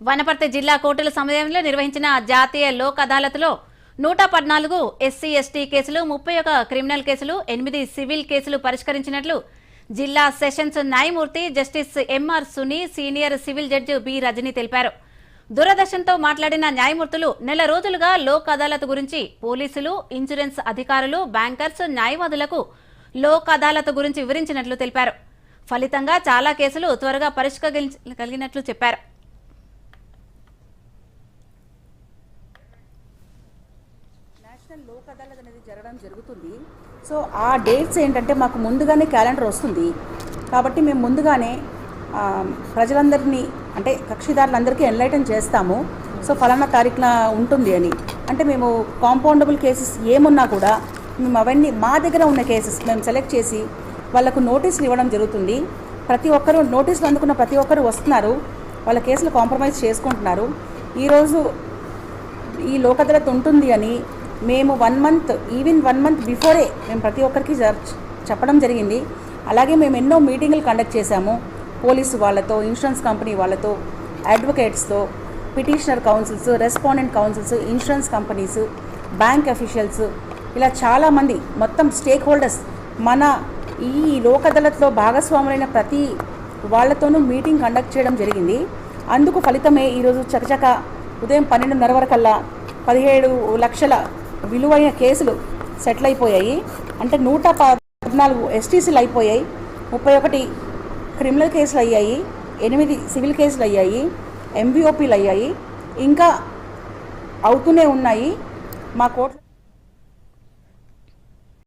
వనపర్తి జిల్లా కోర్టుల సమయంలో నిర్వహించిన జాతీయ లోక్ అదాలత్లో నూట పద్నాలుగు ఎస్సీ ఎస్టీ కేసులు ముప్పై ఒక క్రిమినల్ కేసులు ఎనిమిది సివిల్ కేసులు పరిష్కరించినట్లు జిల్లా సెషన్స్ న్యాయమూర్తి justice MR Suni senior civil judge B Rajani తెలిపారు. దూరదర్శన్తో మాట్లాడిన న్యాయమూర్తులు నెల రోజులుగా లోక్ అదాలత్ గురించి పోలీసులు ఇన్సూరెన్స్ అధికారులు బ్యాంకర్స్ న్యాయవాదులకు లోక్ అదాలత్ గురించి వివరించినట్లు తెలిపారు. ఫలితంగా చాలా కేసులు త్వరగా పరిష్కరించగలిగినట్లు చెప్పారు. నేషనల్ లోక్ అదాలత్ అనేది జరగడం జరుగుతుంది. సో ఆ డేట్స్ ఏంటంటే మాకు ముందుగానే క్యాలెండర్ వస్తుంది. కాబట్టి మేము ముందుగానే ప్రజలందరినీ అంటే కక్షిదారులందరికీ ఎన్లైటన్ చేస్తాము. సో ఫలానా తారీఖున ఉంటుంది అని. అంటే మేము కాంపౌండబుల్ కేసెస్ ఏమున్నా కూడా మేము అవన్నీ మా దగ్గర ఉన్న కేసెస్ మేము సెలెక్ట్ చేసి వాళ్ళకు నోటీసులు ఇవ్వడం జరుగుతుంది. ప్రతి ఒక్కరూ నోటీసులు అందుకున్న ప్రతి ఒక్కరు వస్తున్నారు. వాళ్ళ కేసులు కాంప్రమైజ్ చేసుకుంటున్నారు. ఈరోజు ఈ లోక్ ఉంటుంది అని మేము one month even one month before మేము ప్రతి ఒక్కరికి చెప్పడం జరిగింది. అలాగే మేము ఎన్నో మీటింగులు కండక్ట్ చేశాము. పోలీసు వాళ్ళతో ఇన్సూరెన్స్ కంపెనీ వాళ్ళతో అడ్వకేట్స్తో petitioner counsels respondent counsels insurance companies bank officials ఇలా చాలామంది మొత్తం స్టేక్ హోల్డర్స్ మన ఈ లోక్ అదాలత్లో భాగస్వాములైన ప్రతి వాళ్ళతోనూ మీటింగ్ కండక్ట్ చేయడం జరిగింది. అందుకు ఫలితమే ఈరోజు చకచక ఉదయం పన్నెండున్నర వరకల్లా పదిహేడు లక్షల విలువైన కేసులు సెటిల్ అయిపోయాయి. అంటే నూట పద్నాలుగు ఎస్టీసీలు అయిపోయాయి. ముప్పై ఒకటి క్రిమినల్ కేసులు అయ్యాయి. ఎనిమిది సివిల్ కేసులు అయ్యాయి. ఎంబీఓపీలు అయ్యాయి. ఇంకా అవుతూనే ఉన్నాయి. మా కోర్టు